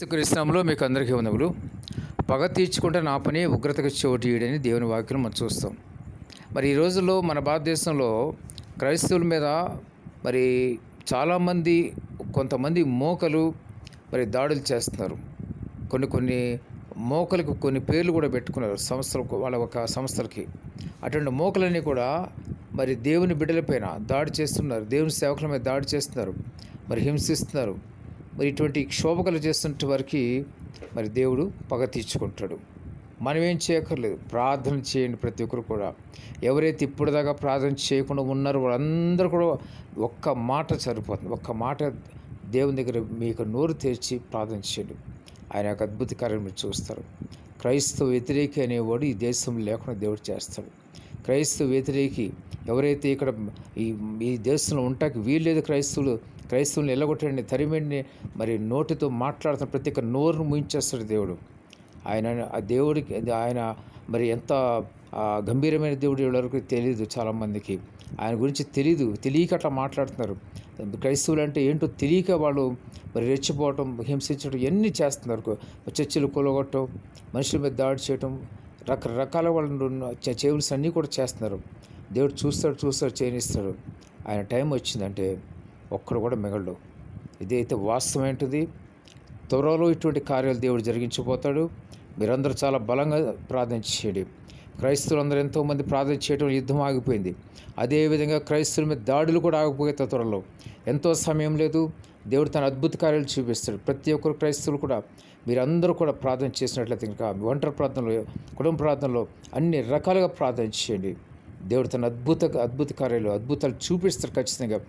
యేసుక్రీస్తునామములో మీకు అందరికీ ఉన్నవులు పగ తీర్చుకుంటే నా పని ఉగ్రతకు చోటు ఇయడని దేవుని వాక్యం మనం చూస్తాం. మరి ఈ రోజుల్లో మన భారతదేశంలో క్రైస్తవుల మీద మరి చాలామంది కొంతమంది మోకలు మరి దాడులు చేస్తున్నారు. కొన్ని కొన్ని మోకలకు కొన్ని పేర్లు కూడా పెట్టుకున్నారు సంస్థలకు వాళ్ళ ఒక సంస్థలకి. అటువంటి మోకలన్నీ కూడా మరి దేవుని బిడ్డలపైన దాడి చేస్తున్నారు. దేవుని సేవకుల మీద దాడి చేస్తున్నారు. మరి హింసిస్తున్నారు. మరి ఇటువంటి క్షోభకలు చేస్తున్న వారికి మరి దేవుడు పగ తీర్చుకుంటాడు. మనం ఏం చేయక్కర్లేదు. ప్రార్థన చేయండి ప్రతి ఒక్కరు కూడా. ఎవరైతే ఇప్పటిదాకా ప్రార్థన చేయకుండా ఉన్నారో వాళ్ళందరూ కూడా ఒక్క మాట సరిపోతుంది. ఒక్క మాట దేవుని దగ్గర మీకు నోరు తెరిచి ప్రార్థన చేయండి. ఆయన యొక్క అద్భుత కార్యం మీరు చూస్తారు. క్రైస్తవ వ్యతిరేకి అనేవాడు ఈ దేశం లేకుండా దేవుడు చేస్తాడు. క్రైస్తవ వ్యతిరేకి ఎవరైతే ఇక్కడ ఈ ఈ దేశంలో ఉంటాకి వీల్లేదు క్రైస్తవులు క్రైస్తవులను ఎల్లగొట్టండి తరిమండి మరి నోటితో మాట్లాడుతున్న ప్రతి ఒక్క నోరును ముయించేస్తాడు దేవుడు. ఆయన ఆ దేవుడికి ఆయన మరి ఎంత గంభీరమైన దేవుడు వరకు తెలియదు చాలామందికి. ఆయన గురించి తెలియదు తెలియక అట్లా మాట్లాడుతున్నారు. క్రైస్తవులు అంటే ఏంటో తెలియక వాళ్ళు మరి రెచ్చిపోవటం హింసించడం ఇవన్నీ చేస్తున్నారు. చర్చిలు కూలగొట్టడం మనుషుల మీద దాడి చేయటం రకరకాల వాళ్ళు చెవుల్స్ అన్నీ కూడా చేస్తున్నారు. దేవుడు చూస్తాడు చూస్తాడు చేయనిస్తాడు. ఆయన టైం వచ్చిందంటే ఒక్కడు కూడా మిగలడు. ఇదైతే వాస్తవం ఏంటిది? త్వరలో ఇటువంటి కార్యాలు దేవుడు జరిగించిపోతాడు మీరందరూ చాలా బలంగా ప్రార్థన చేయండి. క్రైస్తవులందరూ ఎంతోమంది ప్రార్థన చేయడం యుద్ధం ఆగిపోయింది. అదేవిధంగా క్రైస్తవుల మీద దాడులు కూడా ఆగిపోతాయి త్వరలో. ఎంతో సమయం లేదు. దేవుడు తన అద్భుత కార్యాలు చూపిస్తాడు. ప్రతి ఒక్కరు క్రైస్తవులు కూడా మీరందరూ కూడా ప్రార్థన చేసినట్లయితే ఇంకా ఒంటరి ప్రార్థనలో కుటుంబ ప్రార్థనలో అన్ని రకాలుగా ప్రార్థన చేయండి. దేవుడు తన అద్భుత అద్భుత కార్యాలు అద్భుతాలు చూపిస్తారు ఖచ్చితంగా.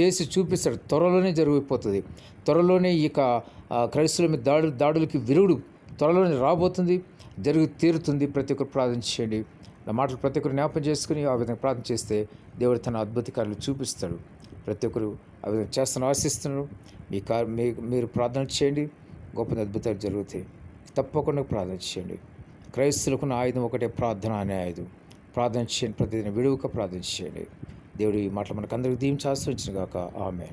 చేసి చూపిస్తాడు. త్వరలోనే జరిగిపోతుంది. త్వరలోనే ఇక ఆ, క్రైస్తవుల మీద దాడు దాడులకి విరుగుడు త్వరలోనే రాబోతుంది. జరిగి తీరుతుంది. ప్రతి ఒక్కరు ప్రార్థన చేయండి. నా మాటలు ప్రతి ఒక్కరు జ్ఞాపం చేసుకుని ఆ విధంగా ప్రార్థన చేస్తే దేవుడు తన అద్భుత కార్యాలు చూపిస్తాడు. ప్రతి ఒక్కరు ఆ విధంగా చేస్తాను ఆశిస్తున్నారు మీ కార్ మీ మీరు ప్రార్థన చేయండి. గొప్ప అద్భుతాలు జరుగుతాయి. తప్పకుండా ప్రార్థన చేయండి. క్రైస్తులకున్న ఆయుధం ఒకటే ప్రార్థన అనే ఆయుధం. ప్రార్థన చేయండి ప్రతిదిన విడువక ప్రార్థన చేయండి. దేవుడు ఈ మాటలు మనకు అందరికి దీవించి ఆశ్రయించిన గాక. ఆమె